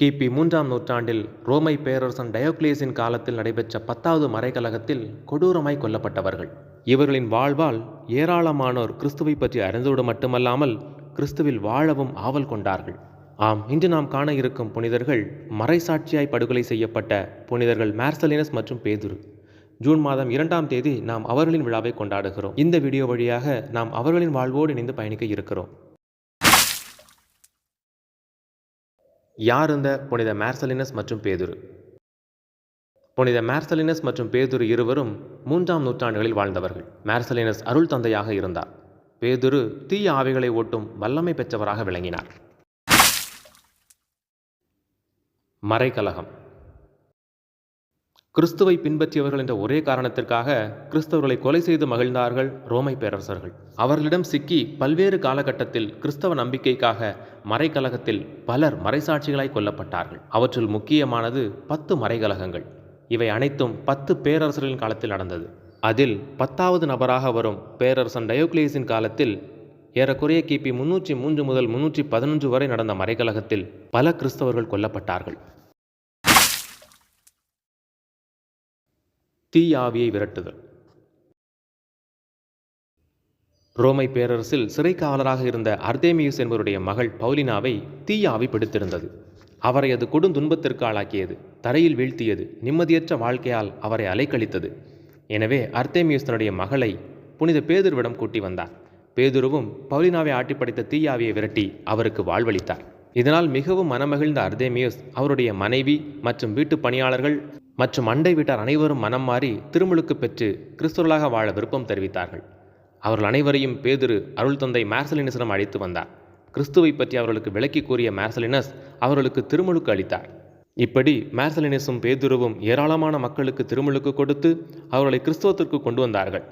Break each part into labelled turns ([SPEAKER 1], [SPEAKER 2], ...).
[SPEAKER 1] கிபி மூன்றாம் நூற்றாண்டில் ரோமை பேரரசன் டயோக்ளேசின் காலத்தில் நடைபெற்ற பத்தாவது மறைக்கலகத்தில் கொடூரமாய் கொல்லப்பட்டவர்கள். இவர்களின் வாழ்வால் ஏராளமானோர் கிறிஸ்துவை பற்றி அறிந்தோடு மட்டுமல்லாமல் கிறிஸ்துவில் வாழவும் ஆவல் கொண்டார்கள். ஆம் இன்று நாம் காண இருக்கும் புனிதர்கள் மறைசாட்சியாய் படுகொலை செய்யப்பட்ட புனிதர்கள் மேர்சலினஸ் மற்றும் பேதுரு. ஜூன் மாதம் இரண்டாம் தேதி நாம் அவர்களின் விழாவை கொண்டாடுகிறோம். இந்த வீடியோ வழியாக நாம் அவர்களின் வாழ்வோடு இணைந்து பயணிக்க இருக்கிறோம். யார் இந்த புனித மேர்சலினஸ் மற்றும் பேதுரு? புனித மேர்சலினஸ் மற்றும் பேதுரு இருவரும் மூன்றாம் நூற்றாண்டுகளில் வாழ்ந்தவர்கள். மேர்சலினஸ் அருள் தந்தையாக இருந்தார். பேதுரு தீய ஆவிகளை ஓட்டும் வல்லமை பெற்றவராக விளங்கினார். மறைக்கலகம். கிறிஸ்துவை பின்பற்றியவர்கள் என்ற ஒரே காரணத்திற்காக கிறிஸ்தவர்களை கொலை செய்து மகிழ்ந்தார்கள் ரோமை பேரரசர்கள். அவர்களிடம் சிக்கி பல்வேறு காலகட்டத்தில் கிறிஸ்தவ நம்பிக்கைக்காக மறைக்கலகத்தில் பலர் மறைசாட்சிகளாய் கொல்லப்பட்டார்கள். அவற்றுள் முக்கியமானது பத்து மறைக்கலகங்கள் இவை அனைத்தும் பத்து பேரரசர்களின் காலத்தில் நடந்தது. அதில் பத்தாவது நபராக வரும் பேரரசன் டயோக்ளேஸின் காலத்தில் ஏறக்குறைய கிபி முன்னூற்றி மூன்று முதல் முன்னூற்றி பதினொன்று வரை நடந்த மறைக்கலகத்தில் பல கிறிஸ்தவர்கள் கொல்லப்பட்டார்கள். தீயாவியை விரட்டுதல். ரோமை பேரரசில் சிறைக்காவலராக இருந்த அர்தேமியூஸ் என்பவருடைய மகள் பவுலினாவை தீயாவி பிடித்திருந்தது. அவரை அது கொடுந்துன்பத்திற்கு ஆளாக்கியது தரையில் வீழ்த்தியது நிம்மதியற்ற வாழ்க்கையால் அவரை அலைக்கழித்தது. எனவே அர்தேமியூஸ் தன்னுடைய மகளை புனித பேதுருவிடம் கூட்டி வந்தார். பேதுருவும் பவுலினாவை ஆட்டிப்படைத்த தீயாவியை விரட்டி அவருக்கு வாழ்வளித்தார். இதனால் மிகவும் மனமகிழ்ந்த அர்தேமியூஸ் அவருடைய மனைவி மற்றும் வீட்டு பணியாளர்கள் மற்றும் அண்டை வீட்டார் அனைவரும் மனம் மாறி திருமுழுக்கு பெற்று கிறிஸ்துவர்களாக வாழ விருப்பம் தெரிவித்தார்கள். அவர்கள் அனைவரையும் பேதுரு அருள் தந்தை மேர்சலினஸிடம் அழைத்து வந்தார். கிறிஸ்துவை பற்றி அவர்களுக்கு விளக்கி கூறிய மேர்சலினஸ் அவர்களுக்கு திருமுழுக்கு அளித்தார். இப்படி மேர்சலினஸும் பேதுருவும் ஏராளமான மக்களுக்கு திருமுழுக்கு கொடுத்து அவர்களை கிறிஸ்துவத்திற்கு கொண்டு வந்தார்கள்.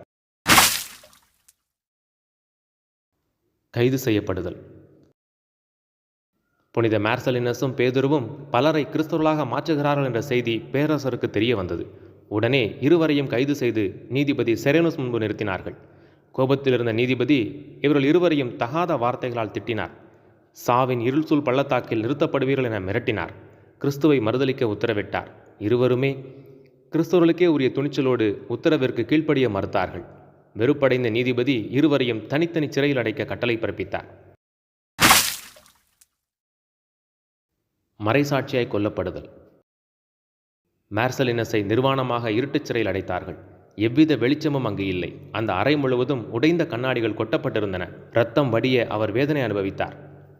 [SPEAKER 1] கைது செய்யப்படுதல். புனித மேர்சலினஸும் பேதுருவும் பலரை கிறிஸ்தவர்களாக மாற்றுகிறார்கள் என்ற செய்தி பேரரசருக்கு தெரிய வந்தது. உடனே இருவரையும் கைது செய்து நீதிபதி செரேனுஸ் முன்பு நிறுத்தினார்கள். கோபத்தில் இருந்த நீதிபதி இவர்கள் இருவரையும் தகாத வார்த்தைகளால் திட்டினார். சாவின் இருள்சூல் பள்ளத்தாக்கில் நிறுத்தப்படுவீர்கள் என மிரட்டினார். கிறிஸ்துவை மறுதளிக்க உத்தரவிட்டார். இருவருமே கிறிஸ்தவர்களுக்கே உரிய துணிச்சலோடு உத்தரவிற்கு கீழ்ப்படிய மறுத்தார்கள். வெறுப்படைந்த நீதிபதி இருவரையும் தனித்தனி சிறையில் அடைக்க கட்டளை பிறப்பித்தார். மறைசாட்சியாய் கொல்லப்படுதல். மேர்சலினஸை நிர்வாணமாக இருட்டுச் சிறையில் அடைத்தார்கள். எவ்வித வெளிச்சமும் அங்கு இல்லை. அந்த அறை முழுவதும் உடைந்த கண்ணாடிகள் கொட்டப்பட்டிருந்தன. ரத்தம் வடிய அவர் வேதனை அனுபவித்தார்.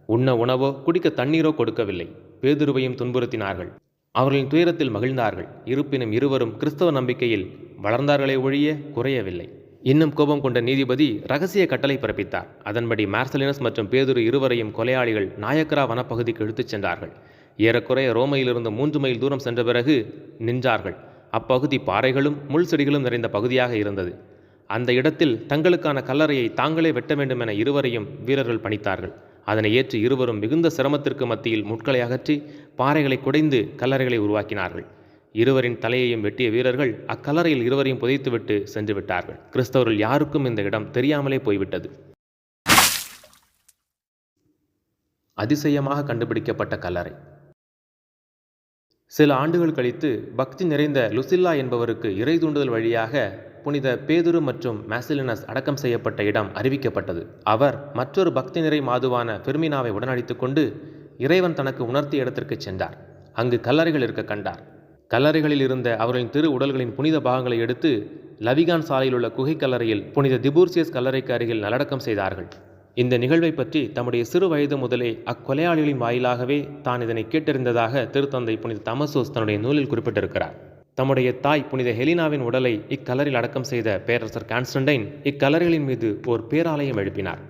[SPEAKER 1] உண்ண உணவோ குடிக்க தண்ணீரோ கொடுக்கவில்லை. பேதுருவையும் துன்புறுத்தினார்கள். அவர்களின் துயரத்தில் மகிழ்ந்தார்கள். இருப்பினும் இருவரும் கிறிஸ்தவ நம்பிக்கையில் வளர்ந்தார்களே ஒழிய குறையவில்லை. இன்னும் கோபம் கொண்ட நீதிபதி ரகசிய கட்டளை பிறப்பித்தார். அதன்படி மார்சலினஸ் மற்றும் பேதுரு இருவரையும் கொலையாளிகள் நாயக்கரா வனப்பகுதிக்கு இழுத்துச் சென்றார்கள். ஏறக்குறைய ரோமையிலிருந்து மூன்று மைல் தூரம் சென்ற பிறகு நின்றார்கள். அப்பகுதி பாறைகளும் முள் செடிகளும் நிறைந்த பகுதியாக இருந்தது. அந்த இடத்தில் தங்களுக்கான கல்லறையை தாங்களே வெட்ட வேண்டும் என இருவரையும் வீரர்கள் பணித்தார்கள். அதனை ஏற்று இருவரும் மிகுந்த சிரமத்திற்கு மத்தியில் முட்களை அகற்றி பாறைகளை குடைந்து கல்லறைகளை உருவாக்கினார்கள். இருவரின் தலையையும் வெட்டிய வீரர்கள் அக்கல்லறையில் இருவரையும் புதைத்துவிட்டு சென்று விட்டார்கள். கிறிஸ்தவர்கள் யாருக்கும் இந்த இடம் தெரியாமலே போய்விட்டது. அதிசயமாக கண்டுபிடிக்கப்பட்ட கல்லறை. சில ஆண்டுகள் கழித்து பக்தி நிறைந்த லுசில்லா என்பவருக்கு இறை தூண்டுதல் வழியாக புனித பேதுரு மற்றும் மேசிலினஸ் அடக்கம் செய்யப்பட்ட இடம் அறிவிக்கப்பட்டது. அவர் மற்றொரு பக்தி நிறை மாதுவான பெர்மினாவை உடனடித்து கொண்டு இறைவன் தனக்கு உணர்த்திய இடத்திற்கு சென்றார். அங்கு கல்லறைகள் இருக்க கண்டார். கல்லறைகளில் இருந்த அவர்களின் திரு உடல்களின் புனித பாகங்களை எடுத்து லவிகான் சாலையில் உள்ள குகை கல்லறையில் புனித திபூர்சியஸ் கல்லறைக்கு அருகில் நல்லடக்கம் செய்தார்கள். இந்த நிகழ்வை பற்றி தம்முடைய சிறு வயது முதலே அக்கொலையாளிகளின் வாயிலாகவே தான் இதனை கேட்டறிந்ததாக திருத்தந்தை புனித தமசோஸ் தன்னுடைய நூலில் குறிப்பிட்டிருக்கிறார். தம்முடைய தாய் புனித ஹெலினாவின் உடலை இக்கலரில் அடக்கம் செய்த பேரரசர் கான்ஸ்டன்டைன் இக்கலரிகளின் மீது ஓர் பேராலயம் எழுப்பினார்.